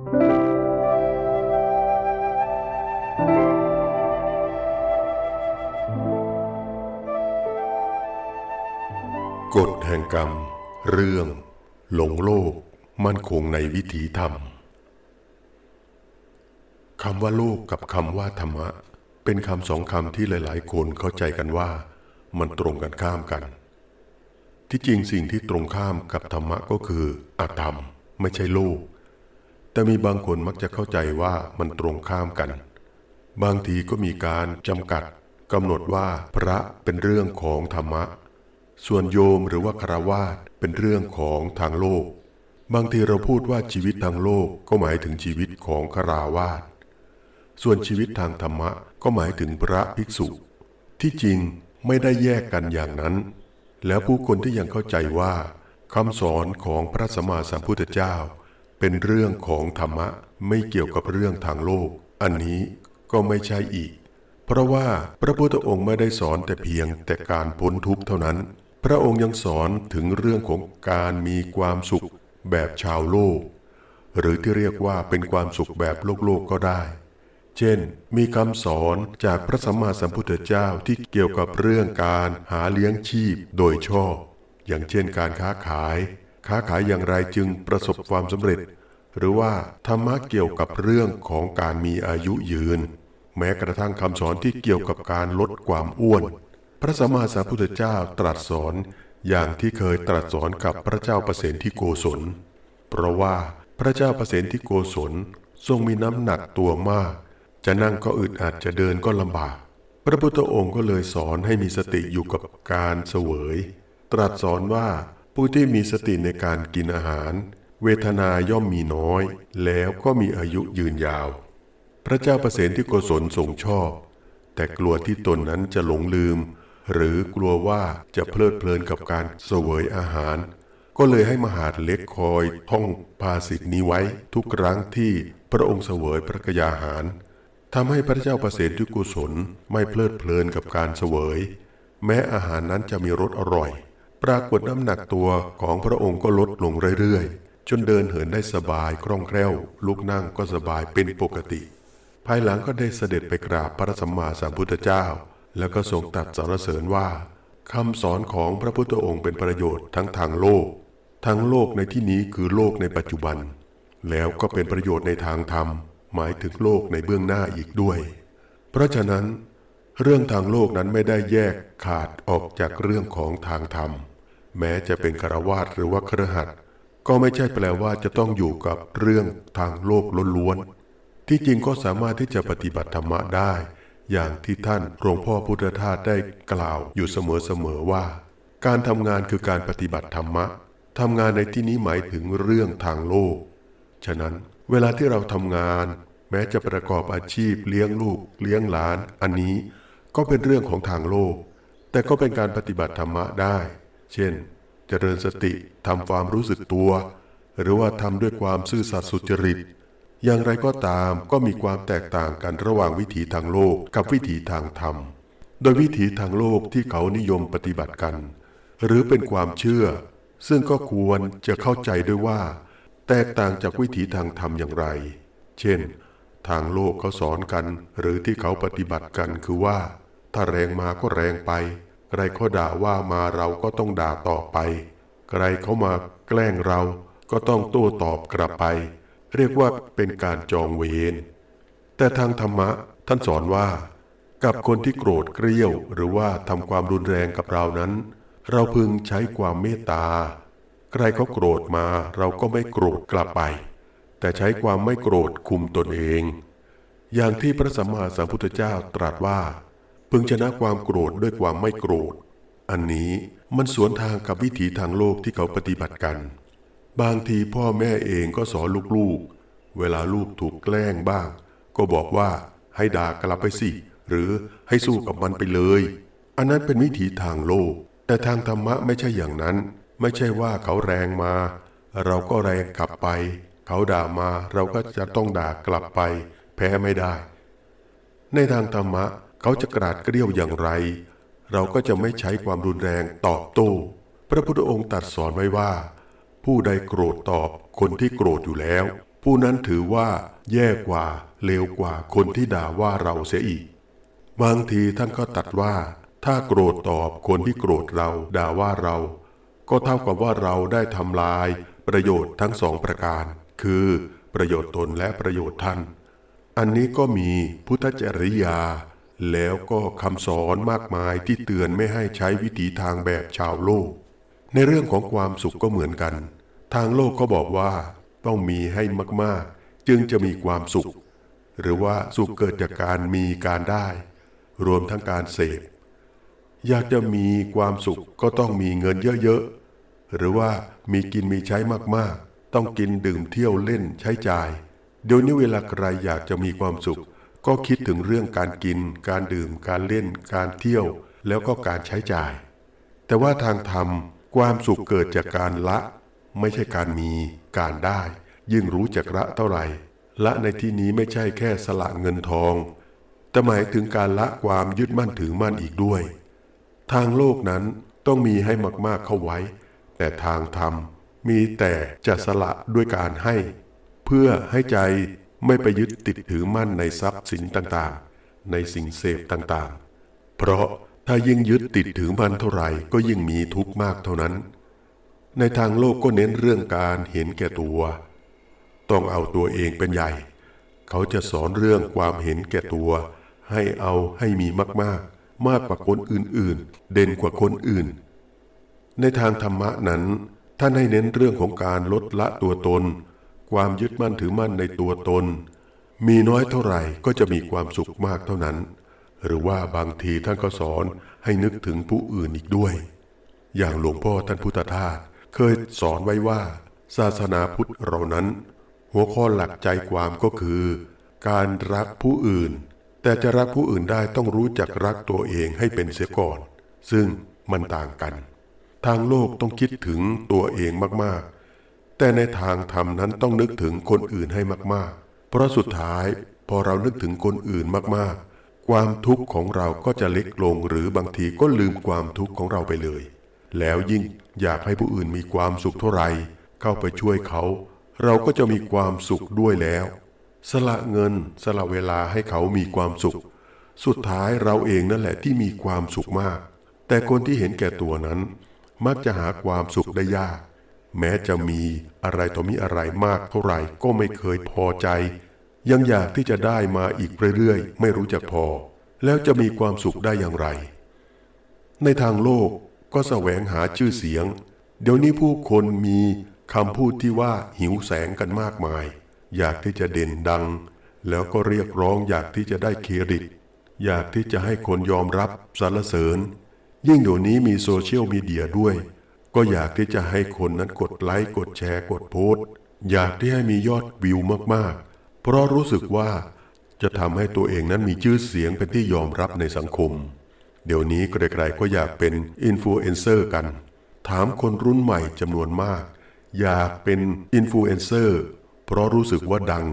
กฎแห่งกรรม เรื่อง หลงโลก มั่นคงในวิถีธรรมคำว่าโลกกับคำว่าธรรมะ เป็นคำสองคำที่หลาย ๆ คนเข้าใจกันว่า มันตรงกันข้ามกัน ที่จริงสิ่งที่ตรงข้ามกับธรรมะก็คืออธรรม ไม่ใช่โลก แต่มีบางคนมักจะเข้าใจว่ามันตรงข้ามกัน บางทีก็มีการจำกัดกำหนดว่าพระเป็นเรื่องของธรรมะ ส่วนโยมหรือว่าคารวาสเป็นเรื่องของทางโลก บางทีเราพูดว่าชีวิตทางโลกก็หมายถึงชีวิตของคราวาสส่วนชีวิตทางธรรมะก็หมายถึงพระภิกษุ ที่จริงไม่ได้แยกกันอย่างนั้น แล้วผู้คนที่ยังเข้าใจว่าคำสอนของพระสัมมาสัมพุทธเจ้า เป็นเรื่องของธรรมะไม่เกี่ยวกับเรื่องทางโลก อันนี้ก็ไม่ใช่อีก เพราะว่าพระพุทธองค์ไม่ได้สอนแต่เพียงแต่การพ้นทุกข์เท่านั้น พระองค์ยังสอนถึงเรื่องของการมีความสุขแบบชาวโลก หรือที่เรียกว่าเป็นความสุขแบบโลกโลกก็ได้ เช่น มีคำสอนจากพระสัมมาสัมพุทธเจ้าที่เกี่ยวกับเรื่องการหาเลี้ยงชีพโดยชอบ อย่างเช่นการค้าขาย ค้าขายอย่างไรจึงประสบความสำเร็จ หรือว่าธรรมะเกี่ยวกับเรื่องของการมีอายุยืน แม้กระทั่งคำสอนที่เกี่ยวกับการลดความอ้วน พระสัมมาสัมพุทธเจ้าตรัสสอนอย่างที่เคยตรัสสอนกับพระเจ้าประเสนที่โกศล เพราะว่าพระเจ้าประเสนที่โกศลทรงมีน้ำหนักตัวมาก จะนั่งก็อึดอัดจะเดินก็ลำบาก พระพุทธองค์ก็เลยสอนให้มีสติอยู่กับการเสวย ตรัสสอนว่าผู้ที่มีสติในการกินอาหาร เวทนาย่อมมีน้อย แล้วก็มีอายุยืนยาว พระเจ้าประเสนที่โกศลทรงชอบ แต่กลัวที่ตนนั้นจะหลงลืม หรือกลัวว่าจะเพลิดเพลินกับการเสวยอาหาร ก็เลยให้มหาดเล็กคอยท่องภาษิตนี้ไว้ทุกครั้งที่พระองค์เสวยพระกยาหารทำให้พระเจ้าประเสนที่กุศลไม่เพลิดเพลินกับการเสวย แม้อาหารนั้นจะมีรสอร่อย ปรากฏน้ำหนักตัวของพระองค์ก็ลดลงเรื่อยๆ จนเดินเหินได้สบายคล่องแคล่ว ลุกนั่งก็สบายเป็นปกติ ภายหลังก็ได้เสด็จไปกราบพระสัมมาสัมพุทธเจ้า แล้วก็ทรงตรัสสรรเสริญว่าคำสอนของพระพุทธองค์เป็นประโยชน์ทั้งทางโลก ทั้งโลกในที่นี้คือโลกในปัจจุบัน แล้วก็เป็นประโยชน์ในทางธรรม หมายถึงโลกในเบื้องหน้าอีกด้วย เพราะฉะนั้น เรื่องทางโลกนั้นไม่ได้แยกขาดออกจากเรื่องของทางธรรม แม้จะเป็นคารวาสหรือว่าครหัส ก็ไม่ใช่แปลว่าจะต้องอยู่กับเรื่องทางโลกล้วนๆ ที่จริงก็สามารถที่จะปฏิบัติธรรมะได้ อย่างที่ท่านหลวงพ่อพุทธทาสได้กล่าวอยู่เสมอๆว่า การทำงานคือการปฏิบัติธรรมะทำงานในที่นี้หมายถึงเรื่องทางโลก ฉะนั้นเวลาที่เราทำงาน แม้จะประกอบอาชีพเลี้ยงลูก เลี้ยงหลาน อันนี้ก็เป็นเรื่องของทางโลก แต่ก็เป็นการปฏิบัติธรรมะได้ เช่น เจริญสติทำความรู้สึกตัว หรือว่าทำด้วยความซื่อสัตย์สุจริต อย่างไรก็ตามก็มีความแตกต่างกันระหว่างวิถีทางโลกกับวิถีทางธรรม โดยวิถีทางโลกที่เขานิยมปฏิบัติกัน หรือเป็นความเชื่อ ซึ่งก็ควรจะเข้าใจด้วยว่า แตกต่างจากวิถีทางธรรมอย่างไร เช่น ทางโลกเขาสอนกัน หรือที่เขาปฏิบัติกันคือว่า ถ้าแรงมาก็แรงไป ใครเขาด่าว่ามาเราก็ต้องด่าต่อไป ใครเขามาแกล้งเราก็ต้องโต้ตอบกลับไป เรียกว่าเป็นการจองเวรแต่ทางธรรมะท่านสอนว่า กับคนที่โกรธเกรี้ยว หรือว่าทำความรุนแรงกับเรานั้น เราพึงใช้ความเมตตา ใครเขาโกรธมาเราก็ไม่โกรธกลับไป แต่ใช้ความไม่โกรธคุมตนเอง อย่างที่พระสัมมาสัมพุทธเจ้าตรัสว่า พึงชนะความโกรธด้วยความไม่โกรธ อันนี้มันสวนทางกับวิถีทางโลกที่เขาปฏิบัติกัน บางทีพ่อแม่เองก็สอนลูกๆ เวลาลูกถูกแกล้งบ้าง ก็บอกว่าให้ด่ากลับไปสิ หรือให้สู้กับมันไปเลย อันนั้นเป็นวิถีทางโลก แต่ทางธรรมะไม่ใช่อย่างนั้น ไม่ใช่ว่าเขาแรงมา เราก็แรงกลับไป เขาด่ามาเราก็จะต้องด่ากลับไป แพ้ไม่ได้ ในทางธรรมะ เขาจะกราดเกรี้ยวอย่างไร เราก็จะไม่ใช้ความรุนแรงตอบโต้ พระพุทธองค์ตรัสสอนไว้ว่า ผู้ใดโกรธตอบคนที่โกรธอยู่แล้ว ผู้นั้นถือว่าแย่กว่าเลวกว่าคนที่ด่าว่าเราเสียอีก บางทีท่านก็ตัดว่า ถ้าโกรธตอบคนที่โกรธเราด่าว่าเรา ก็เท่ากับว่าเราได้ทำลาย ประโยชน์ทั้งสองประการ คือประโยชน์ตนและประโยชน์ท่าน อันนี้ก็มีพุทธจริยา แล้วก็คำสอนมากมายที่เตือนไม่ให้ใช้วิถีทางแบบชาวโลก ในเรื่องของความสุขก็เหมือนกัน ทางโลกก็บอกว่า ต้องมีให้มากๆ จึงจะมีความสุข หรือว่าสุขเกิดจากการมีการได้ รวมทั้งการเสพอยากจะมีความสุขก็ต้องมีเงินเยอะๆ หรือว่ามีกินมีใช้มากๆ ต้องกินดื่มเที่ยวเล่นใช้จ่าย เดี๋ยวนี้เวลาใครอยากจะมีความสุข ก็คิดถึงเรื่องการกิน การดื่ม การเล่น การเที่ยว แล้วก็การใช้จ่าย แต่ว่าทางธรรมความสุขเกิดจากการละ ไม่ใช่การมี การได้ ยิ่งรู้จักละเท่าไหร่ ละในที่นี้ไม่ใช่แค่สละเงินทอง แต่หมายถึงการละความยึดมั่นถือมั่นอีกด้วย ทางโลกนั้นต้องมีให้มากๆเข้าไว้ แต่ทางธรรมมีแต่จะสละด้วยการให้ เพื่อให้ใจ ไม่ไปยึดติดถือมั่นในทรัพย์สินต่างๆ ในสิ่งเสพต่างๆ เพราะถ้ายิ่งยึดติดถือมั่นเท่าไหร่ก็ยิ่งมีทุกข์มากเท่านั้น ในทางโลกก็เน้นเรื่องการเห็นแก่ตัว ต้องเอาตัวเองเป็นใหญ่ เขาจะสอนเรื่องความเห็นแก่ตัว ให้เอาให้มีมากๆ มากกว่าคนอื่นๆ เด่นกว่าคนอื่น ในทางธรรมะนั้นท่านให้เน้นเรื่องของการลดละตัวตน ความยึดมั่นถือมั่นในตัวตน มีน้อยเท่าไหร่ก็จะมีความสุขมากเท่านั้น หรือว่าบางทีท่านก็สอนให้นึกถึงผู้อื่นอีกด้วย อย่างหลวงพ่อท่านพุทธทาสเคยสอนไว้ว่า ศาสนาพุทธเรานั้น หัวข้อหลักใจความก็คือ การรักผู้อื่น แต่จะรักผู้อื่นได้ต้องรู้จักรักตัวเองให้เป็นเสียก่อน ซึ่งมันต่างกัน ทางโลกต้องคิดถึงตัวเองมากๆ แต่ในทางธรรมนั้นต้องนึกถึงคนอื่นให้มากๆ เพราะสุดท้ายพอเรานึกถึงคนอื่นมากๆ ความทุกข์ของเราก็จะเล็กลงหรือบางทีก็ลืมความทุกข์ของเราไปเลย แล้วยิ่งอยากให้ผู้อื่นมีความสุขเท่าไหร่เข้าไปช่วยเขา เราก็จะมีความสุขด้วยแล้ว สละเงินสละเวลาให้เขามีความสุข สุดท้ายเราเองนั่นแหละที่มีความสุขมาก แต่คนที่เห็นแก่ตัวนั้น มักจะหาความสุขได้ยาก แม้จะมีอะไรต่อมีอะไรมากเท่าไหร่ก็ไม่เคยพอใจ ยังอยากที่จะได้มาอีกเรื่อยๆ ไม่รู้จักพอ แล้วจะมีความสุขได้อย่างไร ในทางโลกก็แสวงหาชื่อเสียง เดี๋ยวนี้ผู้คนมีคำพูดที่ว่าหิวแสงกันมากมาย อยากที่จะเด่นดัง แล้วก็เรียกร้องอยากที่จะได้เครดิต อยากที่จะให้คนยอมรับสรรเสริญ ยิ่งเดี๋ยวนี้มีโซเชียลมีเดียด้วย ก็อยากที่จะให้คนนั้นกดไลค์กดแชร์กดโพสต์ อยากที่ให้มียอดวิวมากๆ เพราะรู้สึกว่าจะทำให้ตัวเองนั้นมีชื่อเสียงเป็นที่ยอมรับในสังคม เดี๋ยวนี้ใครๆก็อยากเป็นอินฟลูเอนเซอร์กัน ถามคนรุ่นใหม่จำนวนมาก อยากเป็นอินฟลูเอนเซอร์เพราะรู้สึกว่าดัง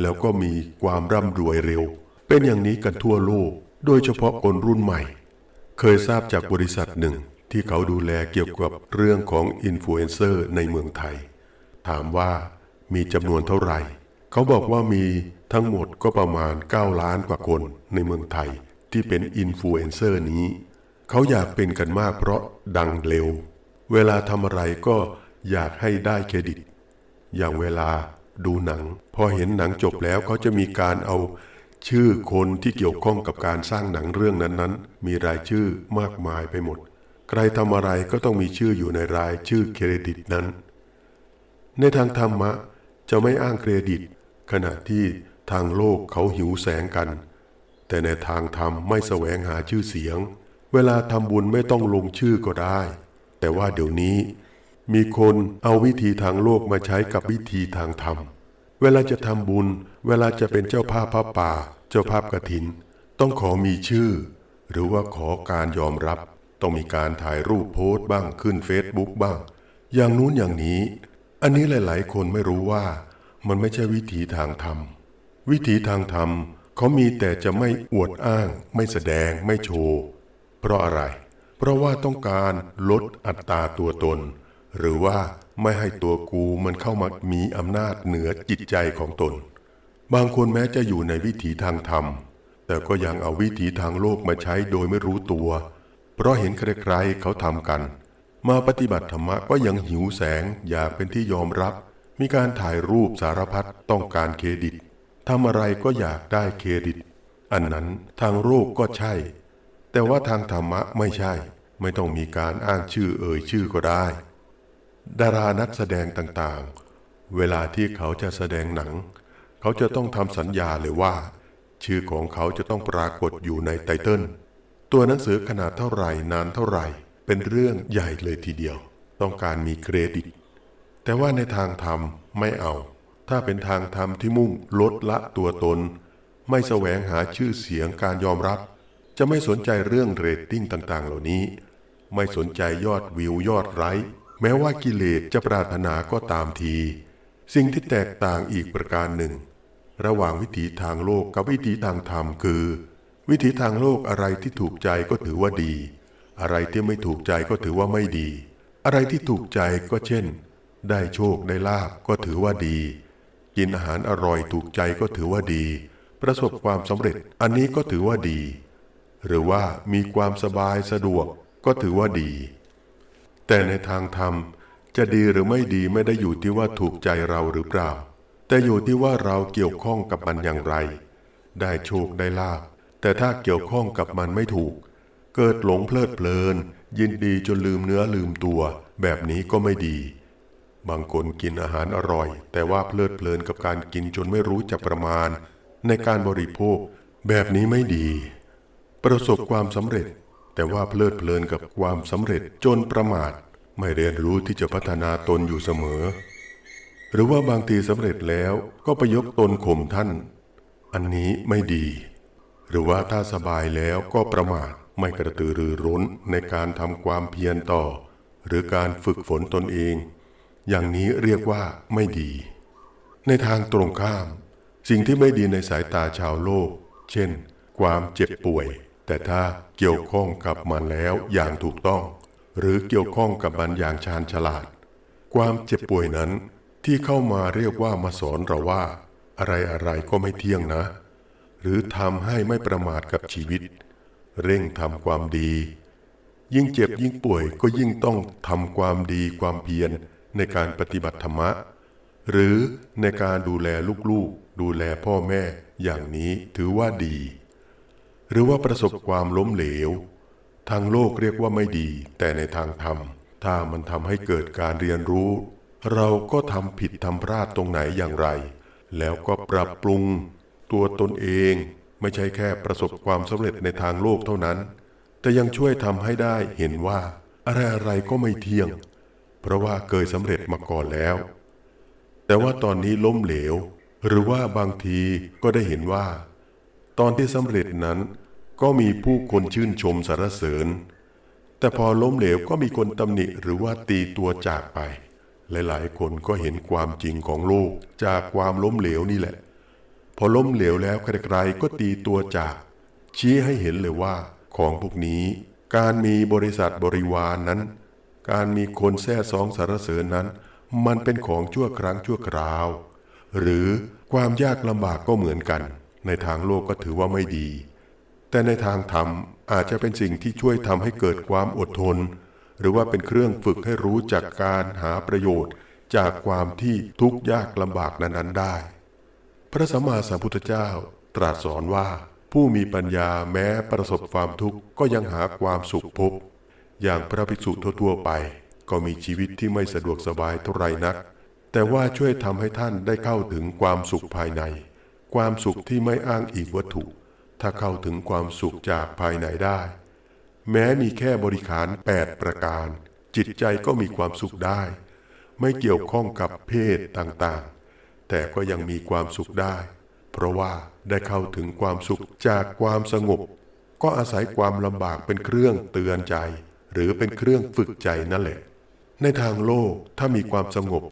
แล้วก็มีความร่ำรวยเร็ว เป็นอย่างนี้กันทั่วโลก โดยเฉพาะคนรุ่นใหม่ เคยทราบจากบริษัทหนึ่ง ที่เขาดูแลเกี่ยวกับเรื่องของอินฟลูเอนเซอร์ในเมืองไทย ถามว่ามีจำนวนเท่าไหร่ เขาบอกว่ามีทั้งหมดก็ประมาณ 9 ล้านกว่าคนในเมืองไทยที่เป็นอินฟลูเอนเซอร์นี้ เขาอยากเป็นกันมากเพราะดังเร็ว เวลาทำอะไรก็อยากให้ได้เครดิต อย่างเวลาดูหนัง พอเห็นหนังจบแล้วเขาจะมีการเอาชื่อคนที่เกี่ยวข้องกับการสร้างหนังเรื่องนั้นๆ มีรายชื่อมากมายไปหมด ใครทำอะไรก็ต้องมีชื่ออยู่ในรายชื่อเครดิตนั้น ในทางธรรมะจะไม่อ้างเครดิต ขณะที่ทางโลกเขาหิวแสงกัน แต่ในทางธรรมไม่แสวงหาชื่อเสียง เวลาทำบุญไม่ต้องลงชื่อก็ได้ แต่ว่าเดี๋ยวนี้มีคนเอาวิธีทางโลกมาใช้กับวิธีทางธรรม เวลาจะทำบุญ เวลาจะเป็นเจ้าภาพพระป่า เจ้าภาพกฐิน ต้องขอมีชื่อ หรือว่าขอการยอมรับ ต้องมีการถ่ายรูปโพสต์บ้างขึ้นเฟซบุ๊กบ้าง อย่างนู้นอย่างนี้ อันนี้หลาย ๆ คนไม่รู้ว่า มันไม่ใช่วิถีทางธรรม วิถีทางธรรมเขามีแต่จะไม่อวดอ้าง ไม่แสดงไม่โชว์ เพราะอะไร เพราะว่าต้องการลดอัตราตัวตน หรือว่าไม่ให้ตัวกูมันเข้ามามีอำนาจเหนือจิตใจของตน บางคนแม้จะอยู่ในวิถีทางธรรม แต่ก็ยังเอาวิถีทางโลกมาใช้โดยไม่รู้ตัว เพราะเห็นใครๆเขาทำกัน มาปฏิบัติธรรมะก็ยังหิวแสงอยากเป็นที่ยอมรับ มีการถ่ายรูปสารพัดต้องการเครดิตทำอะไรก็อยากได้เครดิต อันนั้นทางโลกก็ใช่ แต่ว่าทางธรรมะไม่ใช่ ไม่ต้องมีการอ้างชื่อเอ่ยชื่อก็ได้ ดารานักแสดงต่างๆ เวลาที่เขาจะแสดงหนัง เขาจะต้องทำสัญญาเลยว่า ชื่อของเขาจะต้องปรากฏอยู่ในไตเติล ตัวหนังสือขนาดเท่าไหร่นานเท่าไหร่ เป็นเรื่องใหญ่เลยทีเดียว ต้องการมีเครดิต แต่ว่าในทางธรรมไม่เอา ถ้าเป็นทางธรรมที่มุ่งลดละตัวตน ไม่แสวงหาชื่อเสียงการยอมรับ จะไม่สนใจเรื่องเรตติ้งต่างๆ เหล่านี้ ไม่สนใจยอดวิวยอดไลค์แม้ว่ากิเลสจะปรารถนาก็ตามที สิ่งที่แตกต่างอีกประการหนึ่ง ระหว่างวิถีทางโลกกับวิถีทางธรรมคือ วิถีทางโลกอะไรที่ถูกใจก็ถือว่าดี อะไรที่ไม่ถูกใจก็ถือว่าไม่ดี อะไรที่ถูกใจก็เช่น ได้โชคได้ลาบก็ถือว่าดี กินอาหารอร่อยถูกใจก็ถือว่าดี ประสบความสำเร็จอันนี้ก็ถือว่าดี หรือว่ามีความสบายสะดวกก็ถือว่าดี แต่ในทางธรรมจะดีหรือไม่ดีไม่ได้อยู่ที่ว่าถูกใจเราหรือเปล่า แต่อยู่ที่ว่าเราเกี่ยวข้องกับมันอย่างไร ได้โชคได้ลาบ แต่ถ้าเกี่ยวข้องกับมันไม่ถูก เกิดหลงเพลิดเพลิน ยินดีจนลืมเนื้อลืมตัว แบบนี้ก็ไม่ดี บางคนกินอาหารอร่อย แต่ว่าเพลิดเพลินกับการกินจนไม่รู้จักประมาณ ในการบริโภค แบบนี้ไม่ดี ประสบความสำเร็จ แต่ว่าเพลิดเพลินกับความสำเร็จจนประมาท ไม่เรียนรู้ที่จะพัฒนาตนอยู่เสมอ หรือว่าบางทีสำเร็จแล้วก็ไปยกตนข่มท่าน อันนี้ไม่ดี หรือว่าถ้าสบายแล้วก็ประมาทไม่กระตือรือร้นในการทำความเพียรต่อ หรือการฝึกฝนตนเอง อย่างนี้เรียกว่าไม่ดี ในทางตรงข้าม สิ่งที่ไม่ดีในสายตาชาวโลก เช่น ความเจ็บป่วย แต่ถ้าเกี่ยวข้องกับมันแล้วอย่างถูกต้อง หรือเกี่ยวข้องกับมันอย่างชาญฉลาด ความเจ็บป่วยนั้นที่เข้ามาเรียกว่ามาสอนเราว่า อะไรอะไรก็ไม่เที่ยงนะ หรือทำให้ไม่ประมาทกับชีวิต เร่งทำความดี ยิ่งเจ็บยิ่งป่วยก็ยิ่งต้องทำความดีความเพียรในการปฏิบัติธรรมะ หรือในการดูแลลูกๆ ดูแลพ่อแม่อย่างนี้ถือว่าดี หรือว่าประสบความล้มเหลว ทางโลกเรียกว่าไม่ดี แต่ในทางธรรม ถ้ามันทำให้เกิดการเรียนรู้ เราก็ทำผิดทำพลาดตรงไหนอย่างไร แล้วก็ปรับปรุง ตัวตนเองไม่ใช่แค่ประสบความสำเร็จในทางโลกเท่านั้น แต่ยังช่วยทำให้ได้เห็นว่า อะไรอะไรก็ไม่เที่ยง เพราะว่าเคยสำเร็จมาก่อนแล้ว แต่ว่าตอนนี้ล้มเหลว หรือว่าบางทีก็ได้เห็นว่า ตอนที่สำเร็จนั้น ก็มีผู้คนชื่นชมสรรเสริญ แต่พอล้มเหลวก็มีคนตำหนิหรือว่าตีตัวจากไป หลายๆ คนก็เห็นความจริงของโลกจากความล้มเหลวนี่แหละ พอล้มเหลวแล้วใครๆก็ตีตัวจาก ชี้ให้เห็นเลยว่า ของพวกนี้ การมีบริษัทบริวารนนั้น การมีคนแท้ซองสรรเสริญนั้น มันเป็นของชั่วครั้งชั่วคราว หรือความยากลำบากก็เหมือนกัน ในทางโลกก็ถือว่าไม่ดี แต่ในทางธรรมอาจจะเป็นสิ่งที่ช่วยทำให้เกิดความอดทน หรือว่าเป็นเครื่องฝึกให้รู้จักการหาประโยชน์จากความที่ทุกข์ยากลำบากนั้นๆได้ พระสัมมาสัมพุทธเจ้าตรัสสอนว่า ผู้มีปัญญาแม้ประสบความทุกข์ก็ยังหาความสุขพบ อย่างพระภิกษุทั่วๆไป ก็มีชีวิตที่ไม่สะดวกสบายเท่าไรนัก แต่ว่าช่วยทำให้ท่านได้เข้าถึงความสุขภายใน ความสุขที่ไม่อ้างอิงวัตถุ ถ้าเข้าถึงความสุขจากภายในได้ แม้มีแค่บริขารแปดประการ จิตใจก็มีความสุขได้ ไม่เกี่ยวข้องกับเพศต่างๆ แต่ก็ยังมีความสุขได้ เพราะว่าได้เข้าถึงความสุขจากความสงบ ก็อาศัยความลำบากเป็นเครื่องเตือนใจ หรือเป็นเครื่องฝึกใจนั่นแหละ ในทางโลกถ้ามีความสงบ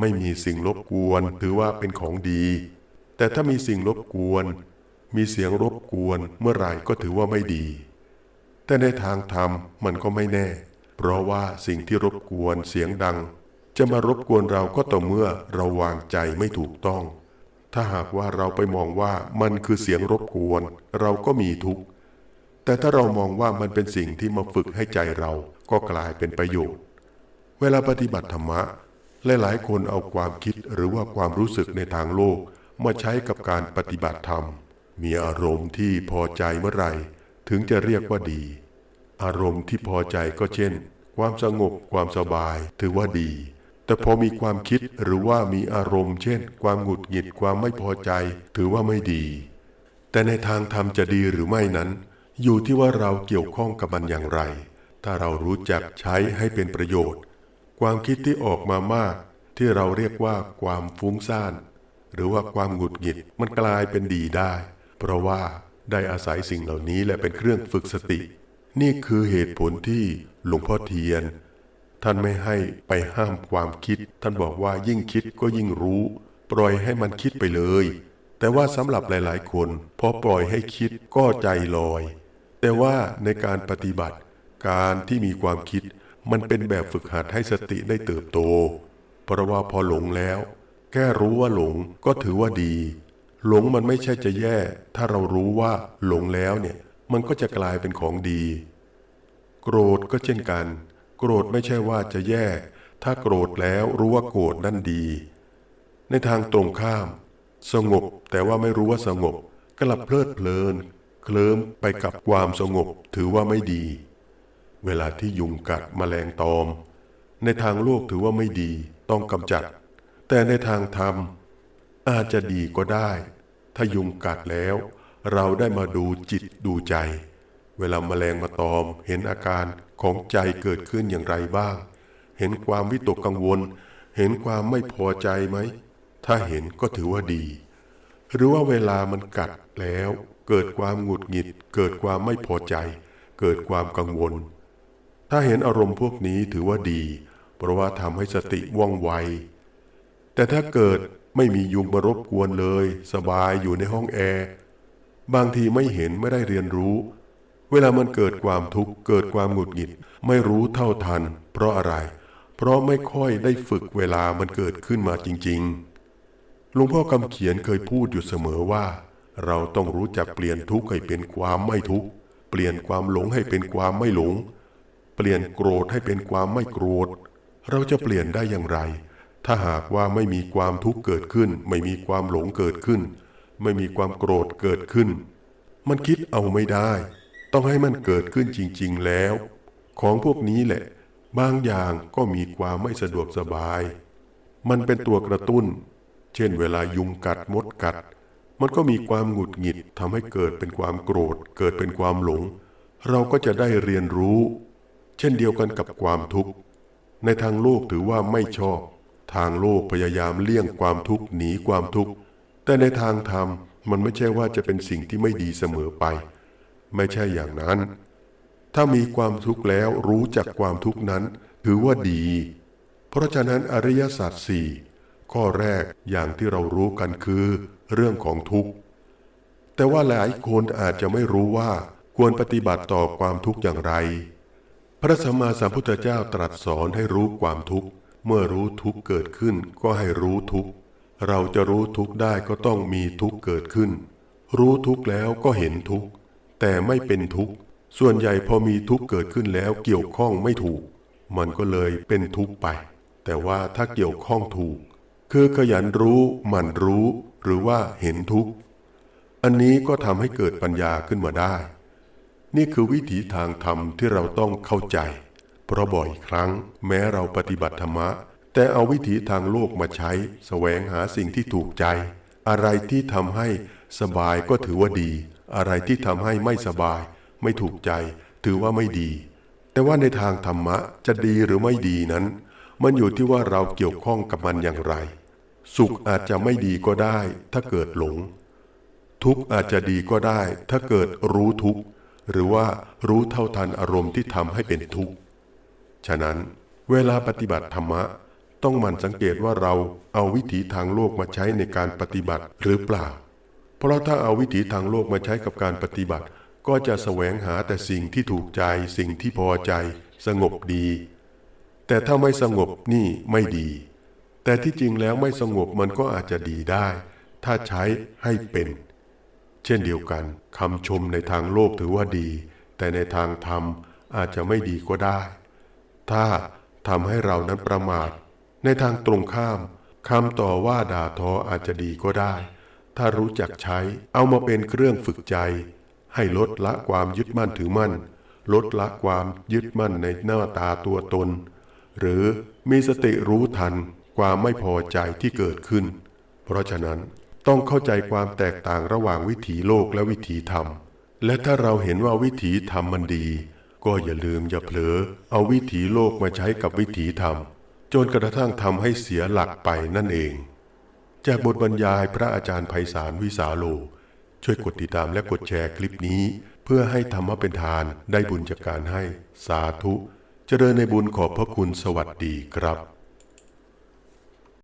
ไม่มีสิ่งรบกวนถือว่าเป็นของดี แต่ถ้ามีสิ่งรบกวน มีเสียงรบกวนเมื่อไหร่ก็ถือว่าไม่ดี แต่ในทางธรรมมันก็ไม่แน่ เพเพราะว่าสิ่งที่รบกวนเสียงดัง จะมารบกวนเราก็ต่อเมื่อเราวางใจไม่ถูกต้อง ถ้าหากว่าเราไปมองว่ามันคือเสียงรบกวน เราก็มีทุกข์ แต่ถ้าเรามองว่ามันเป็นสิ่งที่มาฝึกให้ใจเราก็กลายเป็นประโยชน์ เวลาปฏิบัติธรรมะหลายๆคนเอาความคิดหรือว่าความรู้สึกในทางโลก มาใช้กับการปฏิบัติธรรม มีอารมณ์ที่พอใจเมื่อไหร่ ถึงจะเรียกว่าดี อารมณ์ที่พอใจก็เช่น ความสงบความสบายถือว่าดี แต่พอมีความคิดหรือว่ามีอารมณ์ เช่น ความหงุดหงิดความไม่พอใจ ถือว่าไม่ดี แต่ในทางธรรมจะดีหรือไม่นั้น อยู่ที่ว่าเราเกี่ยวข้องกับมันอย่างไร ถ้าเรารู้จักใช้ให้เป็นประโยชน์ ความคิดที่ออกมามาก ที่เราเรียกว่าความฟุ้งซ่าน หรือว่าความหงุดหงิดมันกลายเป็นดีได้ เพราะว่าได้อาศัยสิ่งเหล่านี้และเป็นเครื่องฝึกสติ นี่คือเหตุผลที่หลวงพ่อเทียน ท่านไม่ให้ไปห้ามความคิด ท่านบอกว่ายิ่งคิดก็ยิ่งรู้ ปล่อยให้มันคิดไปเลย แต่ว่าสำหรับหลาย ๆ คนพอปล่อยให้คิดก็ใจลอย แต่ว่าในการปฏิบัติ การที่มีความคิด มันเป็นแบบฝึกหัดให้สติได้เติบโต เพราะว่าพอหลงแล้ว แค่รู้ว่าหลงก็ถือว่าดี หลงมันไม่ใช่จะแย่ ถ้าเรารู้ว่าหลงแล้วเนี่ย มันก็จะกลายเป็นของดี โกรธก็เช่นกัน โกรธไม่ใช่ว่าจะแย่ ถ้าโกรธแล้วรู้ว่าโกรธนั่นดี ในทางตรงข้าม สงบแต่ว่าไม่รู้ว่าสงบกลับเพลิดเพลิน เคลิ้มไปกับความสงบถือว่าไม่ดี เวลาที่ยุงกัดมแมลงตอม ในทางโลกถือว่าไม่ดีต้องกำจัด แต่ในทางธรรม อาจจะดีก็ได้ ถ้ายุงกัดแล้ว เราได้มาดูจิตดูใจ เวลาแมลงมาตอมเห็นอาการ ของใจเกิดขึ้นอย่างไรบ้าง เห็นความวิตกกังวล เห็นความไม่พอใจไหม ถ้าเห็นก็ถือว่าดี หรือว่าเวลามันกัดแล้ว เกิดความหงุดหงิด เกิดความไม่พอใจ เกิดความกังวล ถ้าเห็นอารมณ์พวกนี้ถือว่าดี เพราะว่าทำให้สติว่องไว แต่ถ้าเกิดไม่มียุงมารบกวนเลย สบายอยู่ในห้องแอร์บางทีไม่เห็นไม่ได้เรียนรู้ เวลามันเกิดความทุกข์เกิดความหงุดหงิด ไม่รู้เท่าทัน เพราะอะไร เพราะไม่ค่อยได้ฝึกเวลามันเกิดขึ้นมาจริง ๆ หลวงพ่อคำเขียนเคยพูดอยู่เสมอว่า เราต้องรู้จักเปลี่ยนทุกข์ให้เป็นความไม่ทุกข์เปลี่ยนความหลงให้เป็นความไม่หลง เปลี่ยนโกรธให้เป็นความไม่โกรธ เราจะเปลี่ยนได้อย่างไร ถ้าหากว่าไม่มีความทุกข์เกิดขึ้น ไม่มีความหลงเกิดขึ้น ไม่มีความโกรธเกิดขึ้น มันคิดเอาไม่ได้ ต้องให้มันเกิดขึ้นจริง ๆ แล้ว ของพวกนี้แหละ บางอย่างก็มีความไม่สะดวกสบาย มันเป็นตัวกระตุ้น เช่นเวลายุงกัดมดกัด มันก็มีความหงุดหงิดทำให้เกิดเป็นความโกรธ เกิดเป็นความหลง เราก็จะได้เรียนรู้ เช่นเดียวกันกับความทุกข์ ในทางโลกถือว่าไม่ชอบ ทางโลกพยายามเลี่ยงความทุกข์หนีความทุกข์ แต่ในทางธรรมมันไม่ใช่ว่าจะเป็นสิ่งที่ไม่ดีเสมอไป ไม่ใช่อย่างนั้น ถ้ามีความทุกข์แล้วรู้จักความทุกข์นั้นถือว่าดี เพราะฉะนั้นอริยสัจสี่ข้อแรกอย่างที่เรารู้กันคือ เรื่องของทุกข์ แต่ว่าหลายคนอาจจะไม่รู้ว่าควรปฏิบัติต่อความทุกข์อย่างไร พระสัมมาสัมพุทธเจ้าตรัสสอนให้รู้ความทุกข์ เมื่อรู้ทุกข์เกิดขึ้นก็ให้รู้ทุกข์ เราจะรู้ทุกข์ได้ก็ต้องมีทุกข์เกิดขึ้น รู้ทุกข์แล้วก็เห็นทุกข์ แต่ไม่เป็นทุกข์ ส่วนใหญ่พอมีทุกข์เกิดขึ้นแล้วเกี่ยวข้องไม่ถูก มันก็เลยเป็นทุกข์ไป แต่ว่าถ้าเกี่ยวข้องถูก คือขยันรู้หมั่นรู้ หรือว่าเห็นทุกข์ อันนี้ก็ทำให้เกิดปัญญาขึ้นมาได้ นี่คือวิถีทางธรรมที่เราต้องเข้าใจ เพราะบ่อยครั้ง แม้เราปฏิบัติธรรมะ แต่เอาวิถีทางโลกมาใช้แสวงหาสิ่งที่ถูกใจ อะไรที่ทำให้สบายก็ถือว่าดี อะไรที่ทำให้ไม่สบาย ไม่ถูกใจ ถือว่าไม่ดี แต่ว่าในทางธรรมะจะดีหรือไม่ดีนั้น มันอยู่ที่ว่าเราเกี่ยวข้องกับมันอย่างไร สุขอาจจะไม่ดีก็ได้ ถ้าเกิดหลง ทุกข์อาจจะดีก็ได้ ถ้าเกิดรู้ทุกข์หรือว่ารู้เท่าทันอารมณ์ที่ทำให้เป็นทุกข์ ฉะนั้น เวลาปฏิบัติธรรมะ ต้องหมั่นสังเกตว่าเราเอาวิถีทางโลกมาใช้ในการปฏิบัติหรือเปล่า เพราะถ้าเอาวิถีทางโลกมาใช้กับการปฏิบัติ ก็จะแสวงหาแต่สิ่งที่ถูกใจสิ่งที่พอใจ สงบดี แต่ถ้าไม่สงบนี่ไม่ดี แต่ที่จริงแล้วไม่สงบมันก็อาจจะดีได้ ถ้าใช้ให้เป็น เช่นเดียวกันคำชมในทางโลกถือว่าดี แต่ในทางธรรมอาจจะไม่ดีก็ได้ ถ้าทำให้เรานั้นประมาท ในทางตรงข้ามคำต่อว่าด่าทออาจจะดีก็ได้ ถ้ารู้จักใช้เอามาเป็นเครื่องฝึกใจ ให้ลดละความยึดมั่นถือมั่น ลดละความยึดมั่นในหน้าตาตัวตน หรือมีสติรู้ทันความไม่พอใจที่เกิดขึ้น เพราะฉะนั้นต้องเข้าใจความแตกต่างระหว่างวิถีโลกและวิถีธรรม และถ้าเราเห็นว่าวิถีธรรมมันดี ก็อย่าลืมอย่าเผลอ เอาวิถีโลกมาใช้กับวิถีธรรม จนกระทั่งทำให้เสียหลักไปนั่นเอง จากบทบรรยายพระอาจารย์ไพศาลวิสาโล ช่วยกดติดตามและกดแชร์คลิปนี้ เพื่อให้ธรรมะเป็นทานได้บุญจากการให้สาธุ เจริญในบุญขอบพระคุณสวัสดีครับ